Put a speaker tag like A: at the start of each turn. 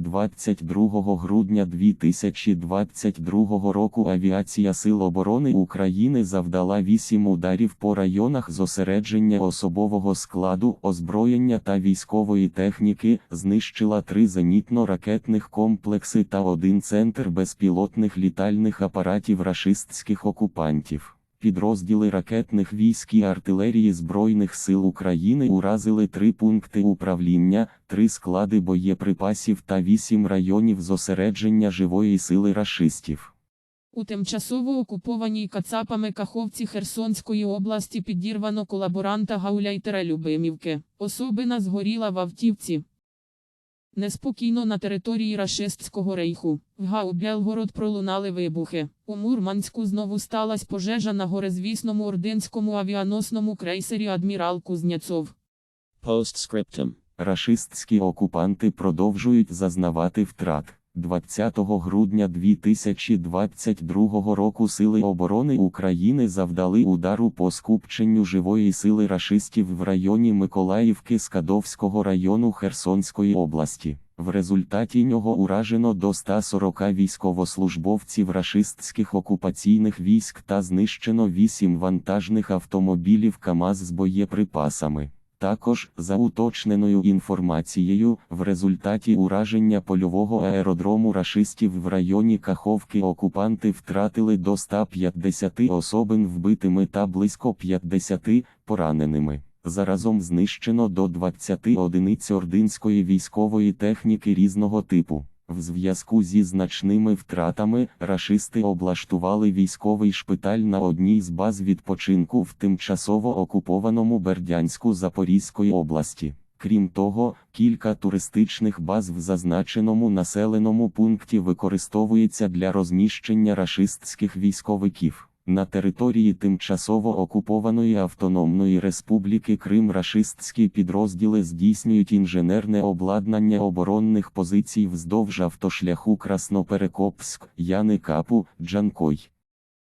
A: 22 грудня 2022 року Авіація Сил оборони України завдала 8 ударів по районах зосередження особового складу, озброєння та військової техніки, знищила три зенітно-ракетних комплекси та один центр безпілотних літальних апаратів рашистських окупантів. Підрозділи ракетних військ і артилерії Збройних сил України уразили три пункти управління, три склади боєприпасів та вісім районів зосередження живої сили рашистів.
B: У тимчасово окупованій кацапами Каховці Херсонської області підірвано колаборанта Гауляйтера Любимівки. Особина згоріла в автівці. Неспокійно на території рашистського рейху. В Гау-Белгород пролунали вибухи. У Мурманську знову сталася пожежа на горезвісному ординському авіаносному крейсері Адмірал Кузнєцов.
C: Постскриптум.
A: Рашистські окупанти продовжують зазнавати втрат. 20 грудня 2022 року Сили оборони України завдали удару по скупченню живої сили рашистів в районі Миколаївки Скадовського району Херсонської області. В результаті нього уражено до 140 військовослужбовців рашистських окупаційних військ та знищено 8 вантажних автомобілів КАМАЗ з боєприпасами. Також, за уточненою інформацією, в результаті ураження польового аеродрому рашистів в районі Каховки окупанти втратили до 150 особин вбитими та близько 50 пораненими. Заразом знищено до 20 одиниць ординської військової техніки різного типу. В зв'язку зі значними втратами, рашисти облаштували військовий шпиталь на одній з баз відпочинку в тимчасово окупованому Бердянську Запорізької області. Крім того, кілька туристичних баз в зазначеному населеному пункті використовується для розміщення рашистських військовиків. На території тимчасово окупованої Автономної Республіки Крим рашистські підрозділи здійснюють інженерне обладнання оборонних позицій вздовж автошляху Красноперекопськ, Яни Капу, Джанкой.